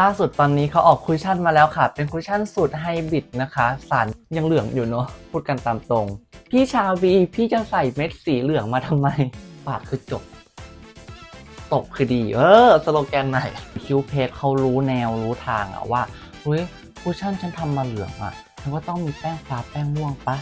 ล่าสุดตอนนี้เขาออกคุชชั่นมาแล้วค่ะ เป็นคุชชั่นสูตรไฮบริดนะคะสารยังเหลืองอยู่เนอะพูดกันตามตรง พี่ชาวีพี่จะใส่เม็ดสีเหลืองมาทำไม ปาดคือจบตบคือดี เออ สโลแกนไหนคิวเพจเขารู้แนวรู้ทางอะว่าเฮ้ยคุชชั่นฉันทำมาเหลืองอะฉันก็ต้องมีแป้งฟ้าแป้งม่วงปะ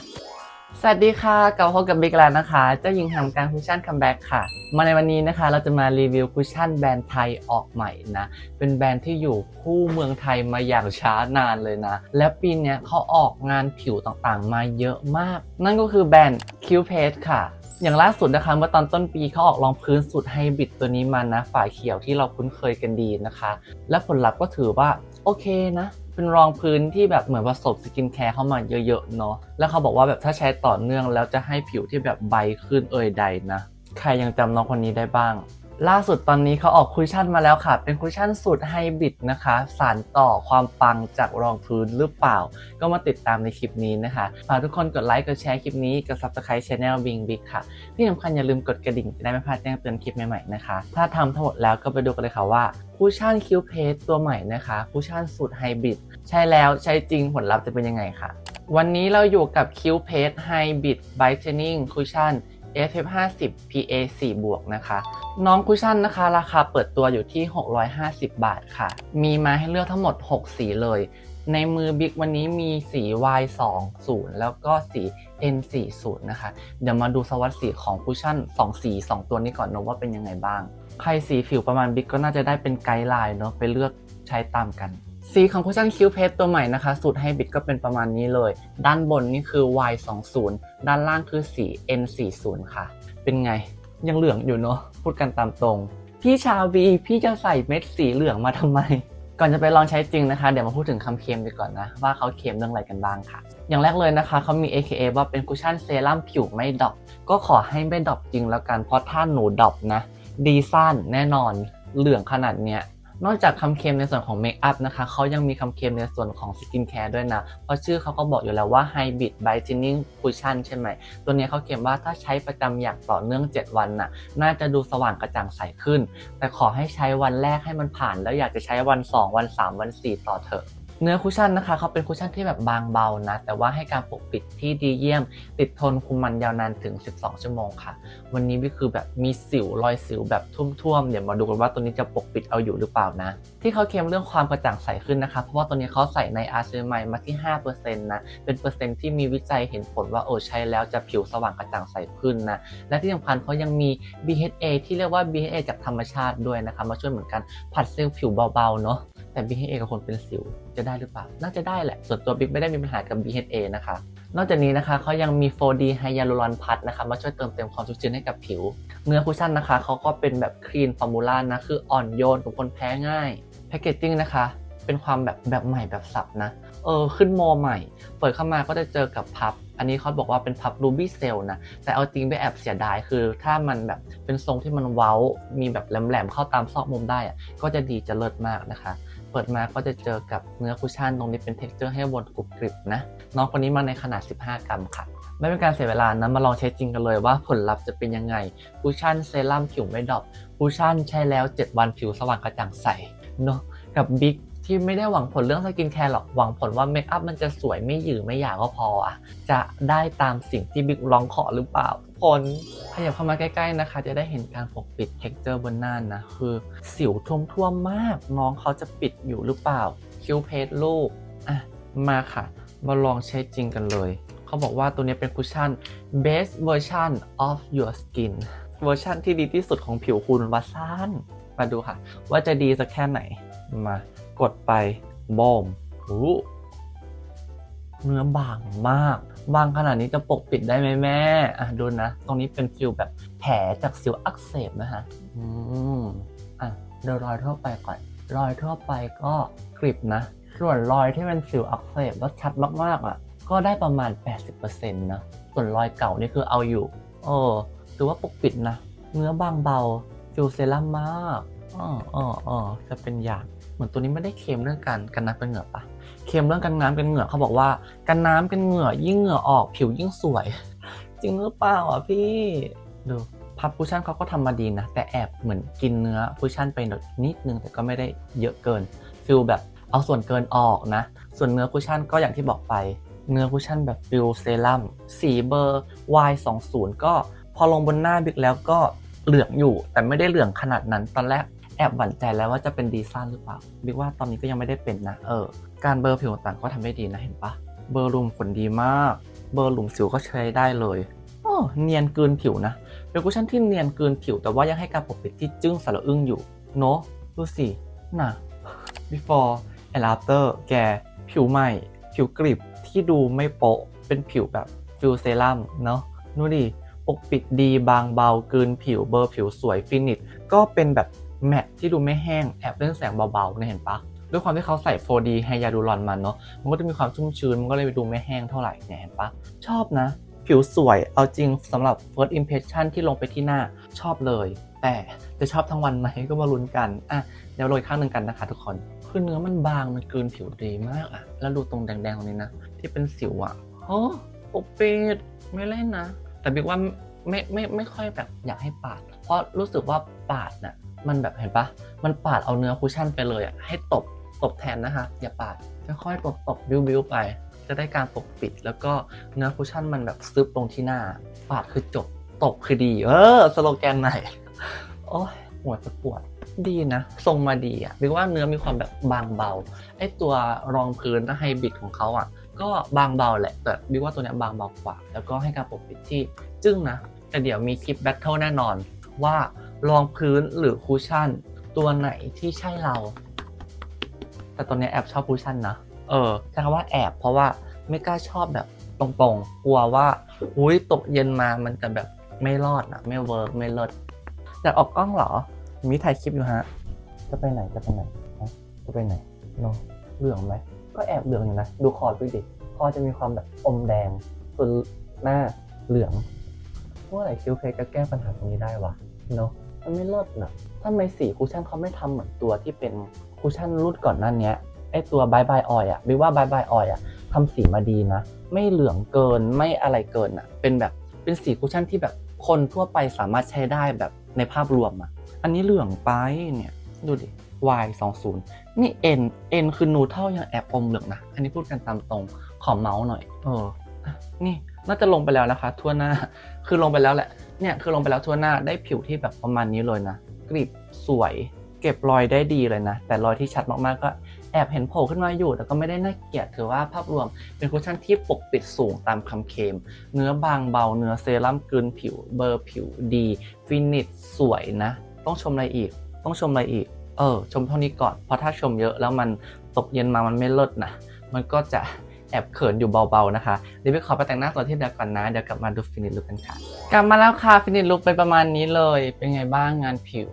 สวัสดีค่ะกลับมาพบกับบิ๊กแล้วนะคะ เจ้าหญิงแห่งการคุชชั่นคัมแบ็กค่ะ มาในวันนี้นะคะ เราจะมารีวิวคุชชั่นแบรนด์ไทยออกใหม่นะ เป็นแบรนด์ที่อยู่คู่เมืองไทยมาอย่างช้านานเลยนะ และปีนี้เขาออกงานผิวต่างๆ มาเยอะมาก นั่นก็คือแบรนด์ Q p a s t ค่ะ อย่างล่าสุดนะคะเมื่อตอนต้นปีเขาออกรองพื้นสูตรไฮบริดตัวนี้มานะ ฝ่ายเขียวที่เราคุ้นเคยกันดีนะคะ และผลลัพธ์ก็ถือว่าโอเคนะ เป็นรองพื้นที่แบบเหมือนผสมสกินแคร์เข้ามาเยอะๆเนาะแล้วเขาบอกว่าแบบถ้าใช้ต่อเนื่องแล้วจะให้ผิวที่แบบใบขึ้นเอ่ยใดนะ ใครยังจำน้องคนนี้ได้บ้าง ล่าสุดตอนนี้เขาออกคุชชั่นมาแล้วค่ะ เป็นคุชชั่นสูตรไฮบริดนะคะ สารต่อความปังจากรองพื้นหรือเปล่า ก็มาติดตามในคลิปนี้นะคะ ฝากทุกคนกดไลค์ กดแชร์คลิปนี้ กด subscribe channel Bing Big ค่ะ ที่สำคัญอย่าลืมกดกระดิ่งจะได้ไม่พลาดแจ้งเตือนคลิปใหม่ๆนะคะ ถ้าทำทั้งหมดแล้วก็ไปดูกันเลยค่ะว่าคุชชั่นคิวเพสตัวใหม่นะคะคุชชั่นสูตรไฮบริดใช้แล้วใช้จริงผลลัพธ์จะเป็นยังไงค่ะ วันนี้เราอยู่กับ Q p a s t Hybrid Brightening Cushion SF50 PA 4บ วกนะคะ น้องคุชชั่นนะคะ ราคาเปิดตัวอยู่ที่ 650 บาทค่ะ มีมาให้เลือกทั้งหมด 6 สีเลย ในมือบิ๊กวันนี้มีสี Y20 แล้วก็สี N40 นะคะ เดี๋ยวมาดูสวัสดสีของคุชชั่น 2 สี 2 ตัวนี้ก่อนเนะว่าเป็นยังไงบ้าง ใครสีผิวประมาณบิ๊กก็น่าจะได้เป็นไกด์ไลน์เนอะไปเลือกใช้ตามกัน สีของคุชชั่นคิวเพสตัวใหม่นะคะสูตรไฮบริดก็เป็นประมาณนี้เลย ด้านบนนี่คือ Y20 ด้านล่างคือสี N40 ค่ะ เป็นไงยังเหลืองอยู่เนอะพูดกันตามตรง พี่ชาวีพี่จะใส่เม็ดสีเหลืองมาทำไม ก่อนจะไปลองใช้จริงนะคะ เดี๋ยวมาพูดถึงคำเค็มดีก่อนนะ ว่าเขาเค็มเรื่องอะไรกันบ้างค่ะ อย่างแรกเลยนะคะเขามี AKA ว่าเป็นคุชชั่นเซรั่มผิวไม่ดรอปก็ขอให้ไม่ดรอปจริงแล้วกันเพราะถ้าหนูดรอปนะ ดีสั้นแน่นอนเหลืองขนาดเนี้ย นอกจากคำเค็มในส่วนของเมคอัพนะคะเขายังมีคำเค็มในส่วนของสกินแคร์ด้วยนะ เพราะชื่อเขาก็บอกอยู่แล้วว่า Hybrid Brightening Cushion ใช่ไหม ตัวนี้เขาเขียนว่าถ้าใช้ประจำอย่างต่อเนื่อง 7 วันน่ะ น่าจะดูสว่างกระจ่างใสขึ้น แต่ขอให้ใช้วันแรกให้มันผ่าน แล้วอยากจะใช้วัน 2 วัน 3 วัน 4 ต่อเถอะ เนื้อคุชชั่นนะคะเขาเป็นคุชชั่นที่แบบบางเบานะ แต่ว่าให้การปกปิดที่ดีเยี่ยม ติดทนคุมมันยาวนานถึง 12 ชั่วโมงค่ะ วันนี้วิคือแบบมีสิวรอยสิวแบบท่วมๆเดี๋ยวมาดูกันว่าตัวนี้จะปกปิดเอาอยู่หรือเปล่านะ ที่เขาเคลมเรื่องความกระจ่างใสขึ้นนะคะ เพราะว่าตัวนี้เขาใส่ในอาร์เซนไมมาที่ 5%นะเป็นเปอร์เซ็นต์ที่มีวิจัยเห็นผลว่าโอ้ใช้แล้วจะผิวสว่างกระจ่างใสขึ้นนะและที่สำคัญเขายังมี BHA ที่เรียกว่า BHA จากธรรมชาติด้วยนะคะมาช่วยเหมือนกันผัดเซลล์ผิวเบาๆเนาะ แต่ BHA กับคนเป็นสิวจะได้หรือเปล่า น่าจะได้แหละ ส่วนตัวบิ๊กไม่ได้มีปัญหากับ BHA นะคะ นอกจากนี้นะคะเขายังมี 4D ไฮยาลูรอนพัดนะคะ มาช่วยเติมเต็มความชุ่มชื้นให้กับผิว เนื้อคุชชั่นนะคะเขาก็เป็นแบบคลีนฟอร์มูล่านะ คืออ่อนโยนกับคนแพ้ง่าย แพคเกจจิ้งนะคะ เป็นความแบบแบบใหม่แบบสับนะ เออ ขึ้นโมใหม่ เปิดเข้ามาก็จะเจอกับพับ อันนี้เขาบอกว่าเป็นพับรูบี้เซลนะ แต่เอาจริงไปแอบเสียดายคือ ถ้ามันแบบเป็นทรงที่มันเว้า มีแบบแหลมๆเข้าตามซอกมุมได้อะก็จะดีจะเลิศมากนะคะ เปิดมาก็จะเจอกับเนื้อคุชชั่นตรงนี้เป็นเท็กเจอร์ให้วนกรุบกริบนะ น้องคนนี้มาในขนาด 15 กรัมค่ะ ไม่เป็นการเสียเวลานะมาลองใช้จริงกันเลยว่าผลลัพธ์จะเป็นยังไงคุชชั่นเซรั่มผิวไม่ดรอปคุชชั่นใช้แล้ว 7 วันผิวสว่างกระจ่างใสเนาะกับบิ๊กที่ไม่ได้หวังผลเรื่องสกินแคร์หรอก หวังผลว่าเมคอัพมันจะสวยไม่หยือไม่หยาก็พออะจะได้ตามสิ่งที่บิ๊กร้องขอหรือเปล่า คนขยับเข้ามาใกล้ๆนะคะ จะได้เห็นการปกปิดเท็กเจอร์บนหน้านะ คือสิวท่วมๆมาก น้องเขาจะปิดอยู่หรือเปล่า คิ้วเพชรลูก อะ มาค่ะ มาลองใช้จริงกันเลย เขาบอกว่าตัวนี้เป็นคุชชั่น best version of your skin เวอร์ชั่นที่ดีที่สุดของผิวคุณวาซานมาดูค่ะ ว่าจะดีสักแค่ไหน มากดไปบอมอู้เนื้อบางมาก บางขนาดนี้จะปกปิดได้ไหมแม่อะดูนะ ตรงนี้เป็นฟิลแบบแผลจากสิวอักเสบนะฮะอืมอะเดี๋ยวรอยทั่วไปก่อน รอยทั่วไปก็กริบนะ ส่วนรอยที่เป็นสิวอักเสบแล้วชัดมากๆอะ ก็ได้ประมาณ 80%นะส่วนรอยเก่านี่คือเอาอยู่เออถือว่าปกปิดนะ เนื้อบางเบาฟิลเซรั่มมากอ๋ออ๋ออ๋อจะเป็นอย่าง เหมือนตัวนี้ไม่ได้เค็มเรื่องการกันน้ำกันเหงื่อปะเค็มเรื่องกันน้ำกันเหงื่อเขาบอกว่า กันน้ำกันเหงื่อยิ่งเหงื่อออกผิวยิ่งสวย จริงหรือเปล่าอะพี่ดูพับคุชชั่นเขาก็ทำมาดีนะ แต่แอบเหมือนกินเนื้อคุชชั่นไปน,นิดนึงแต่ก็ไม่ได้เยอะเกินฟิลแบบเอาส่วนเกินออกนะ ส่วนเนื้อคุชชั่นก็อย่างที่บอกไป เนื้อคุชชั่นแบบฟิลเซรั่มสีเบอร์ Y20 ก็พอลงบนหน้าบิ๊กแล้วก็เหลืองอยู่ แต่ไม่ได้เหลืองขนาดนั้นตอนแรก แอบหวั่นใจแล้วว่าจะเป็นดีซ่านหรือเปล่าบิ๊กว่าตอนนี้ก็ยังไม่ได้เป็นนะเออ การเบอร์ผิวต่างก็ทำได้ดีนะเห็นปะเบอร์ลุมขนดีมาก เบอร์หลุมสิวก็ใช้ได้เลยโอ้เนียนเกินผิวนะเป็นคุชชั่นที่เนียนเกินผิว แต่ว่ายังให้การปกปิดที่จึ้งสระอึ้งอยู่เนอะดูสิน่ะ before and after แกผิวใหม่ ผิวกริบที่ดูไม่โปะเป็นผิวแบบฟิลเซรั่มเนาะนู่นดิปกปิดดีบางเบาเกินผิวเบอร์ผิวสวยฟินิชก็เป็นแบบ แมตที่ดูไม่แห้งแอบเล่นแสงเบาๆเนี่ยเห็นปะด้วยความที่เขาใส่ 4D ไฮยาดูรอนมันเนาะมันก็จะมีความชุ่มชื้น มันก็เลยดูไม่แห้งเท่าไหร่เนี่ยเห็นปะชอบนะ ผิวสวยเอาจริงสำหรับ first impression ที่ลงไปที่หน้าชอบเลย แต่จะชอบทั้งวันไหมก็มาลุ้นกันอะเดี๋ยวโรยข้างหนึ่งกันนะคะทุกคนคือเนื้อมันบางมันกลืนผิวดีมากอะแล้วดูตรงแดงๆตรงนี้นะ ที่เป็นสิวอะโอ้ปกปิดไม่เล่นนะ แต่บิ๊กว่าไม่ไม่ไม่ค่อยแบบอยากให้ปาด เพราะรู้สึกว่าปาดน่ะ มันแบบเห็นปะมันปาดเอาเนื้อคุชชั่นไปเลยอะให้ตบตบแทนนะคะ อย่าปาดค่อยๆตบตบบิ้วบิ้วไป จะได้การปกปิด แล้วก็เนื้อคุชชั่นมันแบบซึบลงที่หน้า ปาดคือจบตบคือดี เออ สโลแกนใหม่โอ้ยหัวจะปวดดีนะ ทรงมาดีอะบิ๊กว่าเนื้อมีความแบบบางเบาไอตัวรองพื้นไฮบริดของเขาอะ ก็บางเบาแหละ แต่บิ๊กว่าตัวเนี้ยบางเบากว่า แล้วก็ให้การปกปิดที่จึ้งนะ แต่เดี๋ยวมีคลิปแบทเทิลแน่นอนว่า รองพื้นหรือคูชั่น ตัวไหนที่ใช่เรา แต่ตัวเนี้ยแอบชอบคูชั่นนะ เออใช้คำว่าแอบเพราะว่าไม่กล้าชอบแบบตรงๆ กลัวว่าอุ้ยตกเย็นมามันจะแบบไม่รอดอะไม่เวิร์กไม่เลิศอยากออกกล้องเหรอ มีถ่ายคลิปอยู่ฮะ จะไปไหนจะไปไหนฮะจะไปไหนเนาะเหลืองไหมก็แอบเหลืองอยู่นะ ดูคอดูดิคอจะมีความแบบอมแดงส่วนหน้าเหลืองเมื่อไหร่คิวเพจะแก้ปัญหาตรงนี้ได้วะเนาะ มันไม่เลิศนะทำไมสีคูชั่นเขาไม่ทำเหมือนตัวที่เป็นคูชั่นรุ่นก่อนหนั้นเนี้ยไอตัวบายบายออยอะบิวว่าบายบายออยอะทำสีมาดีนะ ไม่เหลืองเกินไม่อะไรเกินอะเป็นแบบเป็นสีคุชชั่นที่แบบคนทั่วไปสามารถใช้ได้แบบในภาพรวมอะอันนี้เหลืองไปเนี่ยดูดิ Y 2 0นี่ N N คือนูเท่ายังแอบอมเหลืองนะ อันนี้พูดกันตามตรงขอเมาส์หน่อย เออ นี่ น่าจะลงไปแล้วนะคะ ทั่วหน้า คือลงไปแล้วแหละ เนี่ยคือลงไปแล้วทั่วหน้าได้ผิวที่แบบประมาณนี้เลยนะ กริบสวย เก็บรอยได้ดีเลยนะ แต่รอยที่ชัดมากๆก็แอบเห็นโผล่ขึ้นมาอยู่ แต่ก็ไม่ได้น่าเกลียด ถือว่าภาพรวมเป็นคุชชั่นที่ปกปิดสูงตามคำเคม เนื้อบางเบา เนื้อเซรั่มกลืนผิว เบอร์ผิวดี ฟินิชสวยนะ ต้องชมอะไรอีก ต้องชมอะไรอีก เออ ชมเท่านี้ก่อน เพราะถ้าชมเยอะแล้วมันตกเย็นมามันไม่เลิศนะ มันก็จะ แอบเขินอยู่เบาๆนะคะเดี๋ยวไปขอไปแต่งหน้าตัวที่เดียวก่อนนะ เดี๋ยวกลับมาดูฟินิชลุกกันค่ะ กลับมาแล้วค่ะฟินิชลุกเป็นประมาณนี้เลย เป็นไงบ้างงานผิว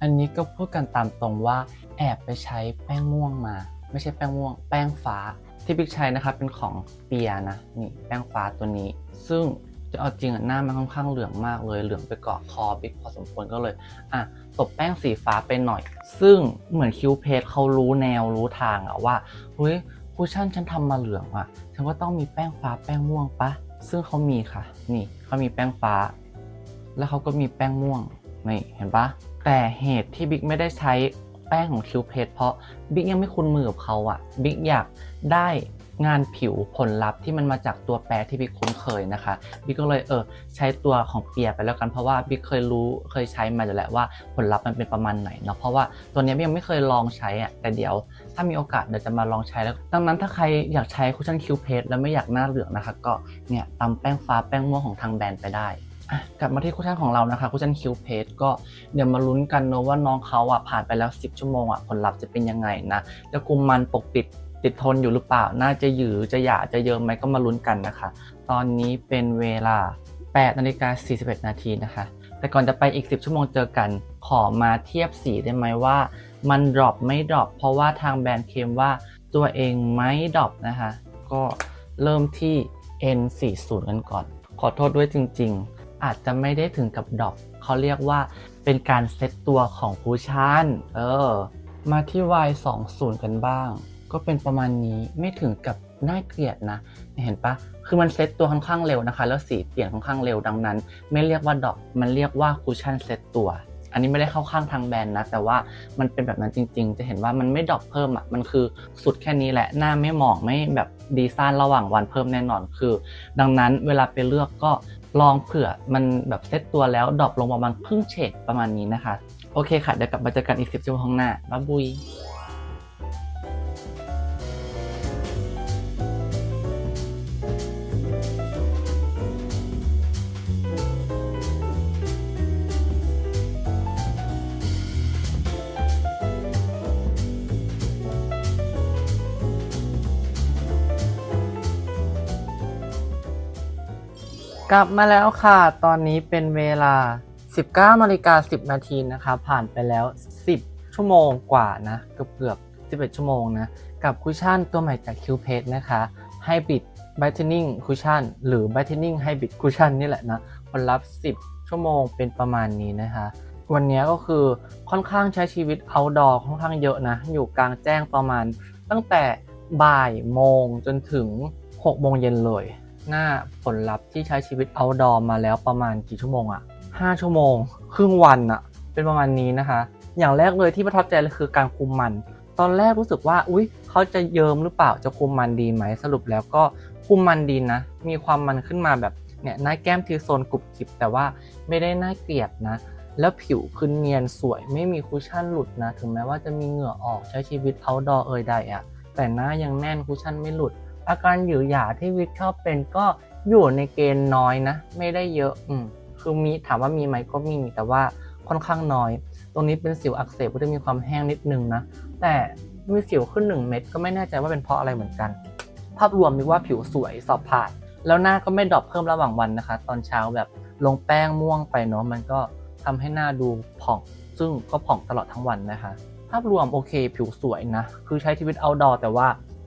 อันนี้ก็พูดกันตามตรงว่าแอบไปใช้แป้งม่วงมา ไม่ใช่แป้งม่วง แป้งฟ้าที่บิ๊กใช้นะคะเป็นของเปียนะนี่แป้งฟ้าตัวนี้ ซึ่งจะเอาจริงอะหน้ามันค่อนข้างเหลืองมากเลย เหลืองไปเกาะคอบิ๊กพอสมควรก็เลยอะตบแป้งสีฟ้าไปหน่อย ซึ่งเหมือนคิวเพจเขารู้แนวรู้ทางอะว่าเฮ้ย คุชชั่นฉันทำมาเหลืองอะฉันก็ต้องมีแป้งฟ้าแป้งม่วงปะ ซึ่งเขามีค่ะ นี่เขามีแป้งฟ้า แล้วเขาก็มีแป้งม่วง นี่เห็นปะ แต่เหตุที่บิ๊กไม่ได้ใช้แป้งของคิวเพจเพราะบิ๊กยังไม่คุ้นมือกับเขาอะบิ๊กอยากได้ งานผิวผลลัพธ์ที่มันมาจากตัวแปรที่บิ๊กคุ้นเคยนะคะบิ๊กก็เลยเออใช้ตัวของเปียไปแล้วกันเพราะว่าบิ๊กเคยรู้เคยใช้มาอยู่แล้วว่าผลลัพธ์มันเป็นประมาณไหนเนาะเพราะว่าตัวนี้ยบิ๊กยังไม่เคยลองใช้อะแต่เดี๋ยว ถ้ามีโอกาสเดี๋ยวจะมาลองใช้แล้ว ดังนั้นถ้าใครอยากใช้คุชชั่นคิวเพจแล้วไม่อยากหน้าเหลืองนะคะ ก็เนี่ยตำแป้งฟ้าแป้งม่วงของทางแบรนด์ไปได้กลับมาที่คุชชั่นของเรานะคะคุชชั่นคิวเพจก็เดี๋ยวมาลุ้นกันเนอะว่าน้องเขาอะผ่านไปแล้ว 10 ชั่วโมงอะผลลัพธ์จะเป็นยังไงนะจะคุมมันปกปิด ติดทนอยู่หรือเปล่า น่าจะหยือจะหยาจะเยิมไหมก็มาลุ้นกันนะคะ ตอนนี้เป็นเวลา8นาฬิกา41 นาทีนะคะ แต่ก่อนจะไปอีก 10 ชั่วโมงเจอกัน ขอมาเทียบสีได้ไหมว่า มันดรอปไม่ดรอปเพราะว่าทางแบรนด์เคลมว่าตัวเองไม่ดรอปนะคะ ก็เริ่มที่ N40 กันก่อน ขอโทษด้วยจริง ๆ อาจจะไม่ได้ถึงกับดรอปเขาเรียกว่าเป็นการเซตตัวของคูชั่นเออ มาที่ Y20 กันบ้าง ก็เป็นประมาณนี้ไม่ถึงกับน่าเกลียดนะ เห็นปะคือมันเซตตัวค่อนข้างเร็วนะคะ แล้วสีเปลี่ยนค่อนข้างเร็วดังนั้น ไม่เรียกว่าดอปมันเรียกว่าคูชั่นเซตตัวอันนี้ไม่ได้เข้าข้างทางแบรนด์นะ แต่ว่ามันเป็นแบบนั้นจริง ๆ จะเห็นว่ามันไม่ดรอปเพิ่มอะมันคือสุดแค่นี้แหละหน้าไม่หมองไม่แบบดีซ่านระหว่างวันเพิ่มแน่นอนคือ ดังนั้นเวลาไปเลือกก็ลองเผื่อมันแบบเซตตัวแล้วดรอปลงประมาณครึ่งเฉดประมาณนี้นะคะ โอเคค่ะ เดี๋ยวกลับมาเจอกันอีก10ชั่วโมงข้างหน้าบ๊ายบุย กลับมาแล้วค่ะ ตอนนี้เป็นเวลา 19นาฬิกา10 นาทีนะคะ ผ่านไปแล้ว 10 ชั่วโมงกว่านะ เกือบเกือบ11 ชั่วโมงนะ กับคุชชั่นตัวใหม่จาก Qpage นะคะ Hybrid Brightening Cushion หรือ Brightening Hybrid Cushion นี่แหละนะ ผลลัพธ์ 10 ชั่วโมงเป็นประมาณนี้นะคะ วันนี้ก็คือค่อนข้างใช้ชีวิต outdoor ค่อนข้างเยอะนะ อยู่กลางแจ้งประมาณ ตั้งแต่บ่ายโมงจนถึง 6 โมงเย็นเลย หน้าผลลัพธ์ที่ใช้ชีวิต outdoor มาแล้วประมาณกี่ชั่วโมงอะ5ชั่วโมง ครึ่งวันอะเป็นประมาณนี้นะคะ อย่างแรกเลยที่ประทับใจเลยคือการคุมมัน ตอนแรกรู้สึกว่า อุ๊ย เขาจะเยิมหรือเปล่าจะคุมมันดีไหมสรุปแล้วก็คุมมันดีนะ มีความมันขึ้นมาแบบเนี่ยหน้าแก้มทีโซนกรุบกริบแต่ว่าไม่ได้น่าเกลียดนะ แล้วผิวคือเนียนสวยไม่มีคุชชั่นหลุดนะ ถึงแม้ว่าจะมีเหงื่อออกใช้ชีวิต outdoor เอ่ยใดอะแต่หน้ายังแน่นคุชชั่นไม่หลุด อาการหยือหยาที่วิกชอบเป็นก็อยู่ในเกณฑ์น้อยนะ ไม่ได้เยอะอืมคือมีถามว่ามีไหมก็มีแต่ว่าค่อนข้างน้อย ตรงนี้เป็นสิวอักเสบก็จะมีความแห้งนิดนึงนะ แต่มีสิวขึ้น 1 เม็ดก็ไม่แน่ใจว่าเป็นเพราะอะไรเหมือนกัน ภาพรวมนึกว่าผิวสวยสอบผ่าน แล้วหน้าก็ไม่ดรอปเพิ่มระหว่างวันนะคะ ตอนเช้าแบบลงแป้งม่วงไปเนาะมันก็ทำให้หน้าดูผ่อง ซึ่งก็ผ่องตลอดทั้งวันนะคะ ภาพรวมโอเค ผิวสวยนะ คือใช้ชีวิต outdoor แต่ว่า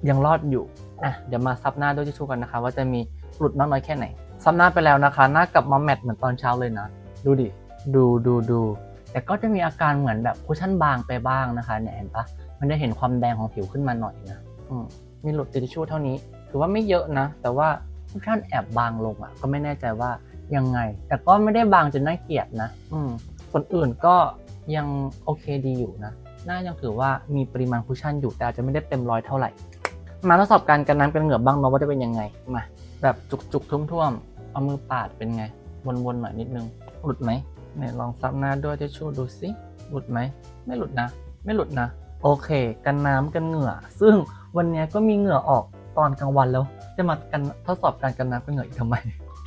ยังรอดอยู่ อะเดี๋ยวมาซับหน้าด้วยทิชชู่กันนะคะ ว่าจะมีหลุดมากน้อยแค่ไหน ซับหน้าไปแล้วนะคะ หน้ากลับมาแมตต์เหมือนตอนเช้าเลยนะ ดูดิ ดูดูดู แต่ก็จะมีอาการเหมือนแบบคุชชั่นบางไปบ้างนะคะ เนี่ยเห็นปะมันได้เห็นความแดงของผิวขึ้นมาหน่อยนะ อืมมีหลุดติดทิชชู่เท่านี้ ถือว่าไม่เยอะนะ แต่ว่าคุชชั่นแอบบางลงอะ ก็ไม่แน่ใจว่ายังไง แต่ก็ไม่ได้บางจนน่าเกลียดนะ อืมคนอื่นก็ยังโอเคดีอยู่นะ หน้ายังถือว่ามีปริมาณคุชชั่นอยู่ แต่อาจจะไม่ได้เต็มร้อยเท่าไหร่ มาทดสอบการกันน้ำกันเหงื่อบ้างเนาะว่าจะเป็นยังไงมาแบบจุกๆท่วมๆเอามือปาดเป็นไง วนๆหน่อยนิดนึงหลุดไหมเนี่ยลองซับหน้าด้วยทิชชู่ดูสิหลุดไหมไม่หลุดนะ ไม่หลุดนะ โอเค กันน้ำกันเหงื่อ ซึ่งวันนี้ก็มีเหงื่อออกตอนกลางวันแล้ว จะมากันทดสอบการกันน้ำกันเหงื่ออีกทำไม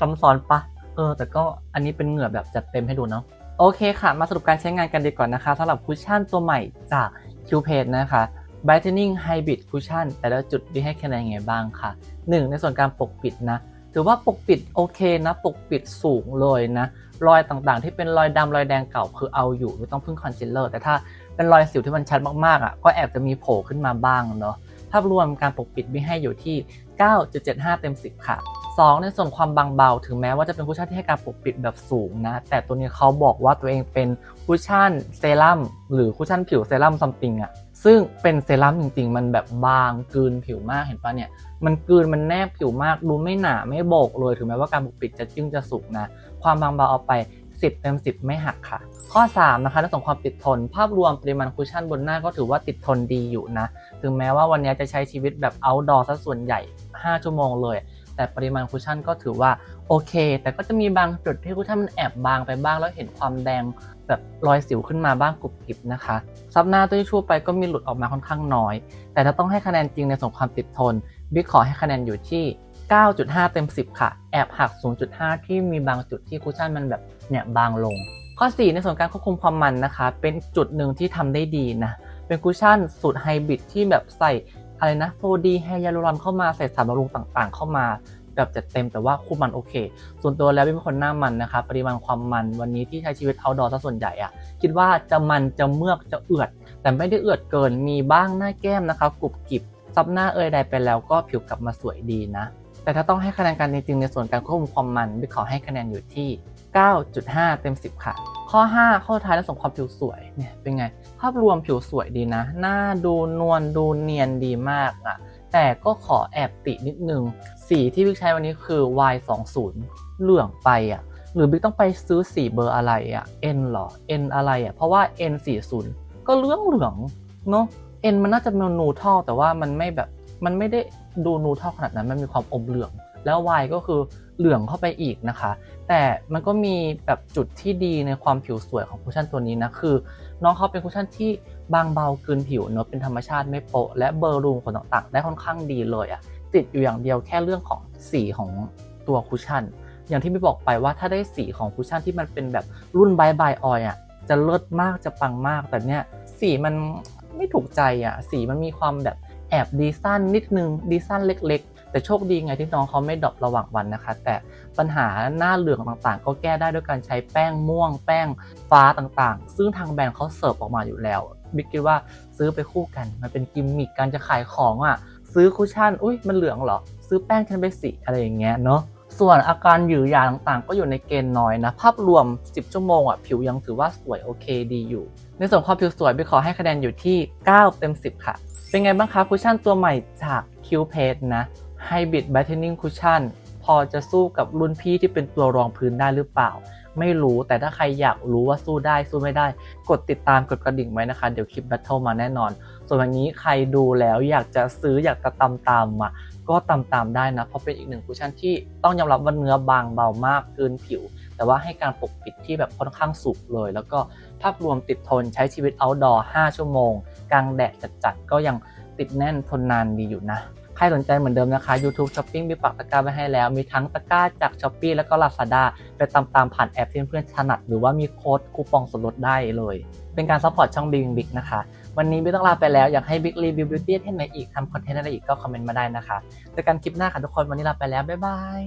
ซ้ำซ้อนปะเออ แต่ก็อันนี้เป็นเหงื่อแบบจัดเต็มให้ดูเนาะโอเคค่ะ มาสรุปการใช้งานกันดีก่อนนะคะสำหรับคุชชั่นตัวใหม่จาก Qpage นะคะ Brightening Hybrid Cushion แต่ละจุดที่ให้คะแนนยังไงบ้างค่ะ 1. ในส่วนการปกปิดนะ ถือว่าปกปิดโอเคนะ ปกปิดสูงเลยนะ รอยต่างๆ ที่เป็นรอยดำรอยแดงเก่าคือเอาอยู่ไม่ต้องพึ่งคอนซีลเลอร์ แต่ถ้าเป็นรอยสิวที่มันชัดมากๆอะก็แอบจะมีโผล่ขึ้นมาบ้างเนาะ ภาพรวมการปกปิดไม่ให้อยู่ที่ 9.75 เต็ม 10 ค่ะ 2 ในส่วนความบางเบา ถึงแม้ว่าจะเป็นคุชชั่นที่ให้การปกปิดแบบสูงนะ แต่ตัวนี้เขาบอกว่าตัวเองเป็นคุชชั่นเซรั่มหรือคุชชั่นผิวเซรั่มซัมติงอะ ซึ่งเป็นเซรั่มจริงๆ มันแบบบางกลืนผิวมากเห็นปะเนี่ย มันกลืนมันแนบผิวมากดูไม่หนาไม่โบกเลยถึงแม้ว่าการปกปิดจะจึ้งจะสุกนะ ความบางเบาเอาไป 10 เต็ม 10 ไม่หักค่ะ ข้อ 3 นะคะในส่วนความติดทน ภาพรวมปริมาณคุชชั่นบนหน้าก็ถือว่าติดทนดีอยู่นะ ถึงแม้ว่าวันนี้จะใช้ชีวิตแบบ outdoor ซะส่วนใหญ่ 5 ชั่วโมงเลย แต่ปริมาณคุชชั่นก็ถือว่าโอเค แต่ก็จะมีบางจุดที่คุชชั่นมันแอบบางไปบ้างแล้วเห็นความแดงแบบรอยสิวขึ้นมาบ้างกรุบกริบนะคะ ซับหน้าตัวที่ชั่ไปก็มีหลุดออกมาค่อนข้างน้อย แต่ถ้าต้องให้คะแนนจริงในส่วนความติดทนบิ๊กขอให้คะแนนอยู่ที่ 9.5 เต็ม 10 ค่ะ แอบหัก 0.5 ที่มีบางจุดที่คุชชั่นมันแบบเนี่ยบางลง ข้อ 4 ในส่วนการควบคุมความมันนะคะ เป็นจุดหนึ่งที่ทำได้ดีนะ เป็นคุชชั่นสูตรไฮบริดที่แบบใส่ อะไรนะ 4D ไฮยาลูรอนเข้ามาใส่สารบำรุงต่างๆ เข้ามาแบบจัดเต็มแต่ว่าคุมมันโอเค ส่วนตัวแล้วเป็นคนหน้ามันนะคะปริมาณความมันวันนี้ที่ใช้ชีวิต outdoor ซะส่วนใหญ่อะคิดว่าจะมันจะเมือกจะเอือด แต่ไม่ได้เอือดเกินมีบ้างหน้าแก้มนะคะกรุบกริบซับหน้าเอยใดไปแล้วก็ผิวกลับมาสวยดีนะ แต่ถ้าต้องให้คะแนนกันจริงๆในส่วนการควบคุมความมันบิ๊กขอให้คะแนนอยู่ที่ 9.5 เต็ม 10 ค่ะ ข้อ 5 ข้อท้ายในส่วนความผิวสวยเนี่ยเป็นไง ภาพรวมผิวสวยดีนะ หน้าดูนวลดูเนียนดีมากอะแต่ก็ขอแอบตินิดนึง สีที่บิ๊กใช้วันนี้คือ Y20 เหลืองไปอะหรือบิ๊กต้องไปซื้อสีเบอร์อะไรอะ N หรอ N อะไรอะเพราะว่า N 4 0 ก็เหลืองเหลืองๆเนาะ N มันน่าจะเป็นนูทัลแต่ว่ามันไม่แบบมันไม่ได้ดูนูทัลขนาดนั้นมันมีความอมเหลืองแล้ว Y ก็คือ เหลืองเข้าไปอีกนะคะ แต่มันก็มีแบบจุดที่ดีในความผิวสวยของคุชชั่นตัวนี้นะคือ น้องเขาเป็นคุชชั่นที่บางเบาเกินผิวเนอะเป็นธรรมชาติไม่โปะและเบอร์รูมขนต่างๆ ได้ค่อนข้างดีเลยอะติดอยู่อย่างเดียวแค่เรื่องของสีของตัวคุชชั่น อย่างที่ไม่บอกไปว่าถ้าได้สีของคุชชั่นที่มันเป็นแบบรุ่นบายบายออยอะจะเลิศมากจะปังมาก แต่เนี้ยสีมันไม่ถูกใจอะสีมันมีความแบบแอบดีสั้นนิดนึงดีสั้นเล็ก แต่โชคดีไงที่น้องเขาไม่ดรอประหว่างวันนะคะ แต่ปัญหาหน้าเหลืองต่างๆ ก็แก้ได้ด้วยการใช้แป้งม่วง แป้งฟ้าต่างๆ ซึ่งทางแบรนด์เขาเสิร์ฟออกมาอยู่แล้วบิ๊กคิดว่าซื้อไปคู่กัน มันเป็นกิมมิคการจะขายของอะ ซื้อคุชชั่นอุ้ยมันเหลืองเหรอ ซื้อแป้งฉันไปสิอะไรอย่างเงี้ยเนาะส่วนอาการหยือยาต่างๆ ก็อยู่ในเกณฑ์น้อยนะ ภาพรวม 10 ชั่วโมงอะผิวยังถือว่าสวยโอเคดีอยู่ ในส่วนความผิวสวยไปขอให้คะแนนอยู่ที่ 9 เต็ม 10 ค่ะ เป็นไงบ้างคะคุชชั่นตัวใหม่จาก Q p a d e นะ Hybrid Brightening Cushion พอจะสู้กับรุ่นพี่ที่เป็นตัวรองพื้นได้หรือเปล่า ไม่รู้แต่ถ้าใครอยากรู้ว่าสู้ได้สู้ไม่ได้ กดติดตามกดกระดิ่งไว้นะคะ เดี๋ยวคลิปแบทเทิลมาแน่นอน ส่วนวันนี้ใครดูแล้วอยากจะซื้ออยากจะตามตามมาก็ตามตามได้นะ เพราะเป็นอีกหนึ่งคุชชั่นที่ต้องยอมรับว่าเนื้อบางเบามากเกินผิว แต่ว่าให้การปกปิดที่แบบค่อนข้างสุกเลย แล้วก็ภาพรวมติดทนใช้ชีวิต outdoor 5 ชั่วโมง กลางแดดจัดๆก็ยังติดแน่นทนนานดีอยู่นะ ใครสนใจเหมือนเดิมนะคะ YouTube Shopping มีปักตะกร้าไว้ให้แล้ว มีทั้งตะกร้าจาก Shopee แล้วก็ Lazada ไปตามตามๆผ่านแอปที่เพื่อนๆถนัด หรือว่ามีโค้ดคูปองส่วนลดได้เลย เป็นการซัพพอร์ตช่องบิ g บิ๊กนะคะ วันนี้บิ๊กต้องลาไปแล้ว อยากให้บิ๊กรีวิวบิวตี้ให้ไหนอีกทำคอนเทนต์อะไรอีกก็คอมเมนต์มาได้นะคะเจอกันคลิปหน้าค่ะทุกคนวันนี้ลาไปแล้วบ๊ายบาย